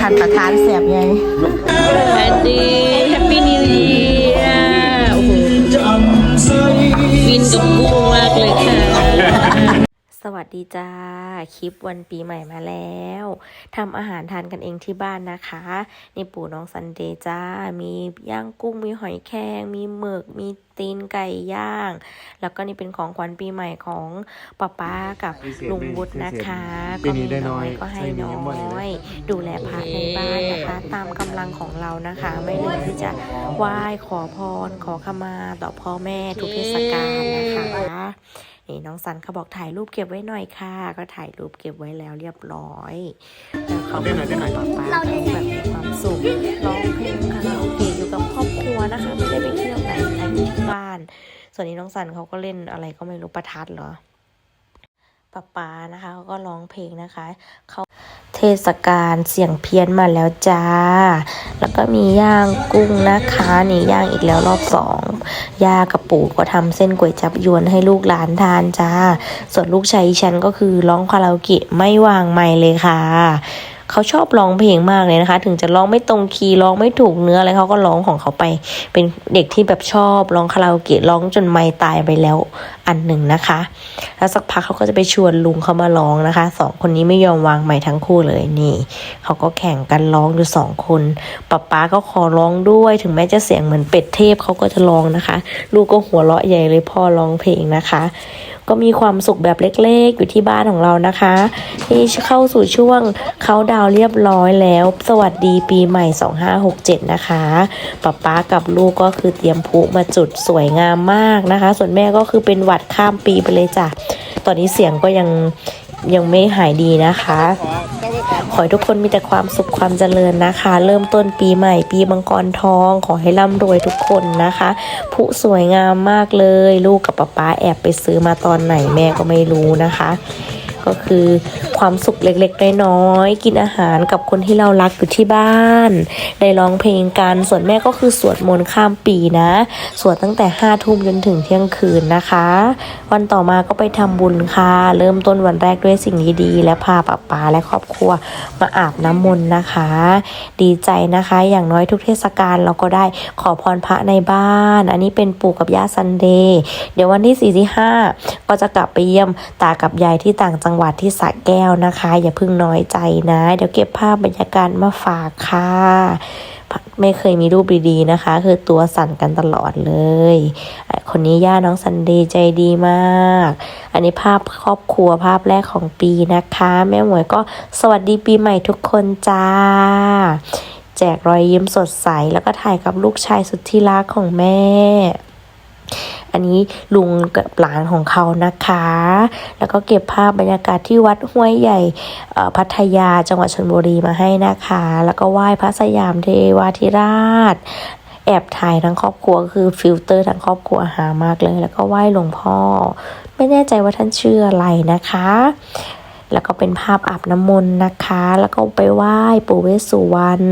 ทันประทานแสบไงแอนดี้ วัสดีจ้า คลิปวันปีใหม่มาแล้วทำอาหารทานกันเองที่บ้านนะคะนี่ปู่น้องซันเดย์จ้า มีย่างกุ้งมีหอยแครงมีหมึกมีตีนไก่ย่าง แล้วก็นี่เป็นของขวัญปีใหม่ของป้าป้ากับลุงวุฒินะคะปีนี้ได้น้อยก็ให้ปีนี้น้ยังบ่ได้อเลยยดูแลพระในบ้านนะคะ ตามกำลังของเรานะคะ ไม่ลืมที่จะไหว้ขอพรขอขมาต่อพ่อแม่ทุกเทศกาลนะคะ นี่น้องสันเขาบอกถ่ายรูปเก็บไว้หน่อยค่ะ ก็ถ่ายรูปเก็บไว้แล้วเรียบร้อยแล้วเขาเต้นหน่อยเต้นหน่อยป้าป้าแบบมีความสุขร้องเพลงคาราโอเกะอยู่กับครอบครัวนะคะ ไม่ได้ไปเที่ยวไหนนะอยู่ที่บ้าน ส่วนนี้น้องสันเขาก็เล่นอะไรก็ไม่รู้ประทัดเหรอ ป้าป้านะคะเขาก็ร้องเพลงนะคะเขาเทศกาลเสียงเพี้ยนมาแล้วจ้า แล้วก็มีย่างกุ้งนะคะนี่ย่างอีกแล้วรอบสองย่ากับปู่ก็ทำเส้นก๋วยจับยวนให้ลูกหลานทานจ้า ส่วนลูกชายฉันก็คือร้องคาราโอเกะไม่วางไมเลยค่ะ เขาชอบร้องเพลงมากเลยนะคะ ถึงจะร้องไม่ตรงคีย์ร้องไม่ถูกเนื้ออะไรเขาก็ร้องของเขาไป เป็นเด็กที่แบบชอบร้องคาราโอเกะร้องจนไมค์ตายไปแล้วอันหนึ่งนะคะ แล้วสักพักเขาก็จะไปชวนลุงเขามาร้องนะคะสองคนนี้ไม่ยอมวางไมค์ทั้งคู่เลยนี่เขาก็แข่งกันร้องอยู่สองคนป๊าป๊าก็ขอร้องด้วย ถึงแม้จะเสียงเหมือนเป็ดเทพเขาก็จะร้องนะคะ ลูกก็หัวเราะใหญ่เลยพ่อร้องเพลงนะคะ ก็มีความสุขแบบเล็กๆ อยู่ที่บ้านของเรานะคะที่เข้าสู่ช่วงเขาดาวเรียบร้อยแล้ว สวัสดีปีใหม่ 2567 นะคะป๊าป๊ากับลูกก็คือเตรียมพุมาจุดสวยงามมากนะคะ ส่วนแม่ก็คือเป็นหวัดข้ามปีไปเลยจ้ะตอนนี้เสียงก็ยังยังไม่หายดีนะคะ ขอให้ทุกคนมีแต่ความสุขความเจริญนะคะ เริ่มต้นปีใหม่ ปีมังกรทอง ขอให้ร่ำรวยทุกคนนะคะผู้สวยงามมากเลย ลูกกับป๊าป๊าแอบไปซื้อมาตอนไหนแม่ก็ไม่รู้นะคะ ก็คือ ความสุขเล็กๆน้อยๆกินอาหารกับคนที่เรารักอยู่ที่บ้าน ได้ร้องเพลงกันส่วนแม่ก็คือสวดมนต์ข้ามปีนะสวดตั้งแต่ห้าทุ่มจนถึงเที่ยงคืนนะคะ วันต่อมาก็ไปทำบุญค่ะ เริ่มต้นวันแรกด้วยสิ่งดีๆและพาป้าป๋าและครอบครัวมาอาบน้ำมนต์นะคะ ดีใจนะคะ อย่างน้อยทุกเทศกาลเราก็ได้ขอพรพระในบ้าน อันนี้เป็นปู่กับย่าซันเดย์เดี๋ยววันที่สี่ที่ห้าก็จะกลับไปเยี่ยมตากับยายที่ต่างจังหวัดที่สระแก้วนะคะ อย่าเพิ่งน้อยใจนะ เดี๋ยวเก็บภาพบรรยากาศมาฝากค่ะ ไม่เคยมีรูปดีๆนะคะ คือตัวสั่นกันตลอดเลย คนนี้ย่าน้องซันเดย์ใจดีมาก อันนี้ภาพครอบครัวภาพแรกของปีนะคะ แม่หมวยก็สวัสดีปีใหม่ทุกคนจ้าแจกรอยยิ้มสดใส แล้วก็ถ่ายกับลูกชายสุดที่รักของแม่ อันนี้ลุงกับหลานของเขานะคะ แล้วก็เก็บภาพบรรยากาศที่วัดห้วยใหญ่พัทยาจังหวัดชลบุรีมาให้นะคะ แล้วก็ไหว้พระสยามเทวาธิราชแอบถ่ายทั้งครอบครัวคือฟิลเตอร์ทั้งครอบครัวหามากเลย แล้วก็ไหว้หลวงพ่อ ไม่แน่ใจว่าท่านชื่ออะไรนะคะ แล้วก็เป็นภาพอาบน้ำมนต์นะคะ แล้วก็ไปไหว้ปู่เวสสุวรรณ